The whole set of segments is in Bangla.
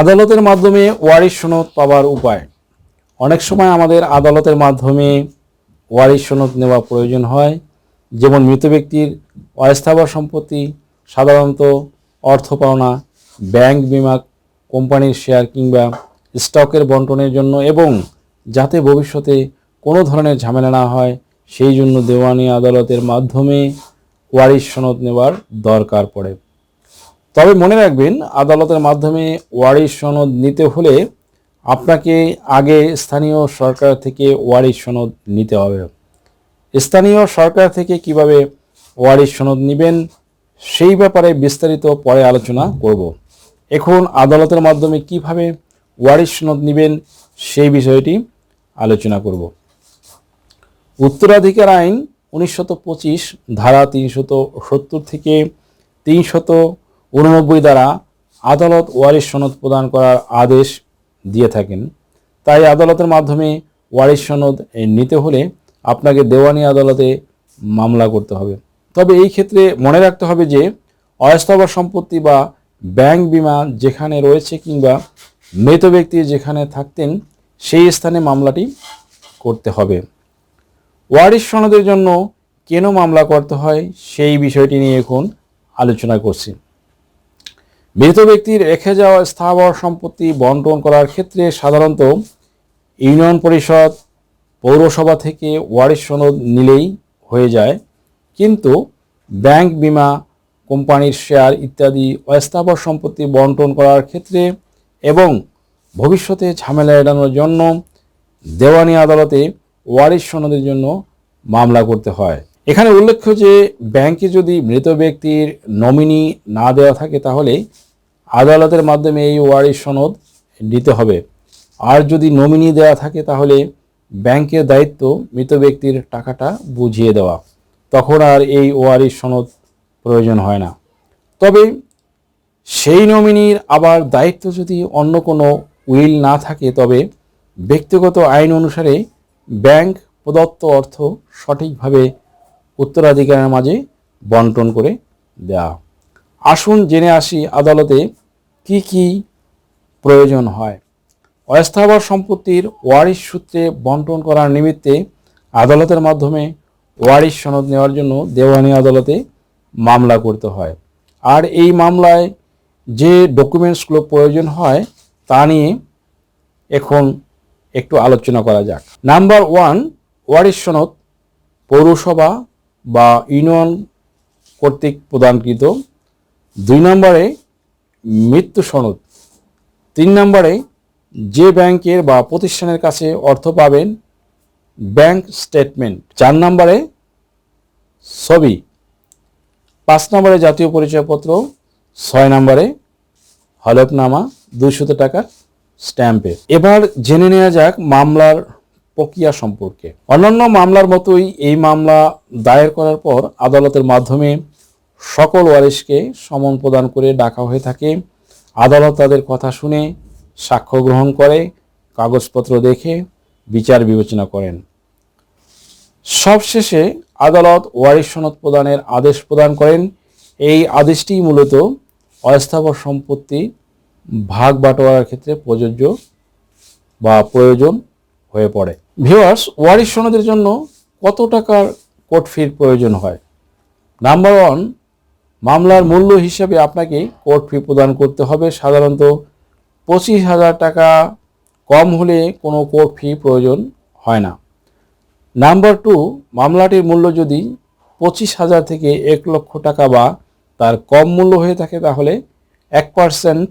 আদালতের মাধ্যমে ওয়ারিশ সনদ পাওয়ার উপায়। অনেক সময় আমাদের আদালতের মাধ্যমে ওয়ারিশ সনদ নেওয়া প্রয়োজন হয়। যেমন মৃত ব্যক্তির অস্থাবর সম্পত্তি, সাধারণত অর্থ পাওনা, ব্যাংক বিমা, কোম্পানির শেয়ার কিংবা স্টকের বন্টনের জন্য এবং যাতে ভবিষ্যতে কোনো ধরনের ঝামেলা না হয়, সেই জন্য দেওয়ানি আদালতের মাধ্যমে ওয়ারিশ সনদ নেওয়ার দরকার পড়ে। তবে মনে রাখবেন, আদালতের মাধ্যমে ওয়ারিশ সনদ নিতে হলে আপনাকে আগে স্থানীয় সরকার থেকে ওয়ারিশ সনদ নিতে হবে। স্থানীয় সরকার থেকে কীভাবে ওয়ারিশ সনদ নেবেন, সেই ব্যাপারে বিস্তারিত পরে আলোচনা করব। এখন আদালতের মাধ্যমে কীভাবে ওয়ারিশ সনদ নেবেন, সেই বিষয়টি আলোচনা করব। উত্তরাধিকার আইন উনিশশত ধারা তিনশত থেকে তিনশত উননব্বই দ্বারা আদালত ওয়ারিশ সনদ প্রদান করার আদেশ দিয়ে থাকেন। তাই আদালতের মাধ্যমে ওয়ারিশ সনদ নিতে হলে আপনাকে দেওয়ানি আদালতে মামলা করতে হবে। তবে এই ক্ষেত্রে মনে রাখতে হবে যে অস্থাবর সম্পত্তি বা ব্যাংক বিমা যেখানে রয়েছে কিংবা মৃত ব্যক্তি যেখানে থাকতেন, সেই স্থানে মামলাটি করতে হবে। ওয়ারিশ সনদের জন্য কেন মামলা করতে হয় সেই বিষয়টি নিয়ে এখন আলোচনা করছি। মৃত ব্যক্তির রেখে যাওয়া স্থাবর সম্পত্তি বন্টন করার ক্ষেত্রে সাধারণত ইউনিয়ন পরিষদ, পৌরসভা থেকে ওয়ারিশ সনদ নিলেই হয়ে যায়। কিন্তু ব্যাংক বিমা, কোম্পানির শেয়ার ইত্যাদি অস্থাবর সম্পত্তি বন্টন করার ক্ষেত্রে এবং ভবিষ্যতে ঝামেলা এড়ানোর জন্য দেওয়ানি আদালতে ওয়ারিশ সনদের জন্য মামলা করতে হয়। এখানে উল্লেখ্য যে, ব্যাংকে যদি মৃত ব্যক্তির নমিনি না দেওয়া থাকে তাহলে আদালতের মাধ্যমে এই ওয়ারিশ সনদ নিতে হবে। আর যদি নমিনি দেওয়া থাকে, তাহলে ব্যাংকের দায়িত্ব মৃত ব্যক্তির টাকাটা বুঝিয়ে দেওয়া। তখন আর এই ওয়ারিশ সনদ প্রয়োজন হয় না। তবে সেই নমিনির আবার দায়িত্ব যদি অন্য কোনো উইল না থাকে, তবে ব্যক্তিগত আইন অনুসারে ব্যাংক প্রদত্ত অর্থ সঠিকভাবে উত্তরাধিকারের মাঝে বন্টন করে দেওয়া আসুন জেনে আসি আদালতে কি কি প্রয়োজন হয়। অস্থাবর সম্পত্তির ওয়ারিশ সূত্রে বন্টন করার নিমিত্তে আদালতের মাধ্যমে ওয়ারিশ সনদ নেওয়ার জন্য দেওয়ানি আদালতে মামলা করতে হয়। আর এই মামলায় যে ডকুমেন্টসগুলো প্রয়োজন হয় তা নিয়ে এখন একটু আলোচনা করা যাক। নাম্বার ওয়ান, ওয়ারিশ সনদ পৌরসভা বা ইউনিয়ন কর্তৃক প্রদানকৃত দুই নম্বরে মৃত্যু সনদ। তিন নম্বরে যে ব্যাংকের বা প্রতিষ্ঠানের কাছে অর্থ পাবেন ব্যাংক স্টেটমেন্ট। চার নম্বরে ছবি। পাঁচ নম্বরে জাতীয় পরিচয়পত্র। ছয় নম্বরে হলফনামা। দুইশত টাকার স্ট্যাম্পে। এবার জেনে নেওয়া যাক মামলার প্রক্রিয়া সম্পর্কে। অন্যান্য মামলার মতোই এই মামলা দায়ের করার পর আদালতের মাধ্যমে সকল ওয়ারিশকে সমন প্রদান করে ডাকা হয়ে থাকে। আদালত তাদের কথা শুনে সাক্ষ্য গ্রহণ করে, কাগজপত্র দেখে বিচার বিবেচনা করেন। সবশেষে আদালত ওয়ারিশ সনদ প্রদানের আদেশ প্রদান করেন। এই আদেশটি মূলত অস্থাবর সম্পত্তি, ভাগ বাটোয়ারার ক্ষেত্রে প্রযোজ্য বা প্রয়োজন হয়ে পড়ে। ভিওয়ার্স ওয়ারিশ সনদের জন্য কত টাকার কোর্ট ফির প্রয়োজন হয়? নাম্বার ওয়ান মামলার মূল্য হিসাবে আপনাকে কোর্ট ফি প্রদান করতে হবে। সাধারণত পঁচিশ হাজার টাকা কম হলে কোনো কোর্ট ফি প্রয়োজন হয় না। নাম্বার টু মামলাটির মূল্য যদি পঁচিশ হাজার থেকে এক লক্ষ টাকা বা তার কম মূল্য হয়ে থাকে, তাহলে এক পার্সেন্ট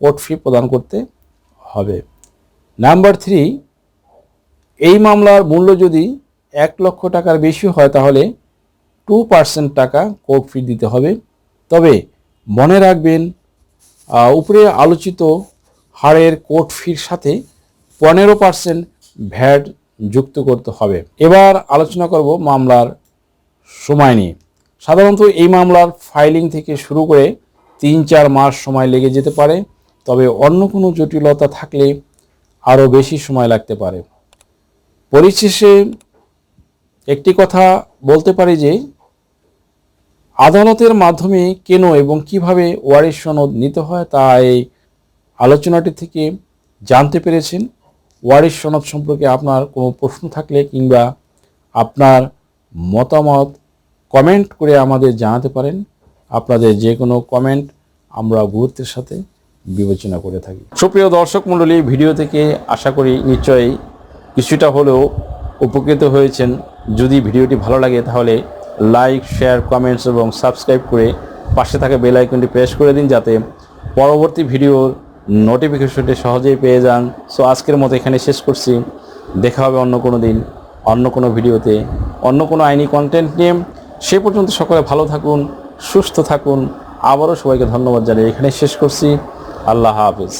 কোর্ট ফি প্রদান করতে হবে। নাম্বার থ্রি এই মামলার মূল্য যদি এক লক্ষ টাকার বেশি হয়, তাহলে টু পার্সেন্ট টাকা কোর্ট ফি দিতে হবে। তবে মনে রাখবেন উপরে আলোচিত হারের কোর্ট ফির সাথে পনেরো পার্সেন্ট ভ্যাট যুক্ত করতে হবে। এবার আলোচনা করব মামলার সময় নিয়ে। সাধারণত এই মামলার ফাইলিং থেকে শুরু করে তিন চার মাস সময় লেগে যেতে পারে, তবে অন্য কোনো জটিলতা থাকলে আরও বেশি সময় লাগতে পারে। পরিশেষে একটি কথা বলতে পারি যে আদালতের মাধ্যমে কেন এবং কীভাবে ওয়ারিশ সনদ নিতে হয় তা এই আলোচনাটি থেকে জানতে পেরেছেন। ওয়ারিশ সনদ সম্পর্কে আপনার কোনো প্রশ্ন থাকলে কিংবা আপনার মতামত কমেন্ট করে আমাদের জানাতে পারেন। আপনাদের যে কোনো কমেন্ট আমরা গুরুত্বের সাথে বিবেচনা করে থাকি। সুপ্রিয় দর্শক মণ্ডলী, ভিডিও থেকে আশা করি নিশ্চয়ই কিছুটা হলেও উপকৃত হয়েছেন। যদি ভিডিওটি ভালো লাগে তাহলে লাইক, শেয়ার, কমেন্টস এবং সাবস্ক্রাইব করে পাশে থাকা বেল আইকনটি প্রেস করে দিন যাতে পরবর্তী ভিডিওর নোটিফিকেশনটি সহজেই পেয়ে যান। সো আজকের মতো এখানে শেষ করছি। দেখা হবে অন্য কোনো দিন, অন্য কোনো ভিডিওতে, অন্য কোনো আইনি কন্টেন্ট নিয়ে। সে পর্যন্ত সকলে ভালো থাকুন, সুস্থ থাকুন। আবারও সবাইকে ধন্যবাদ জানিয়ে এখানে শেষ করছি। আল্লাহ হাফিজ।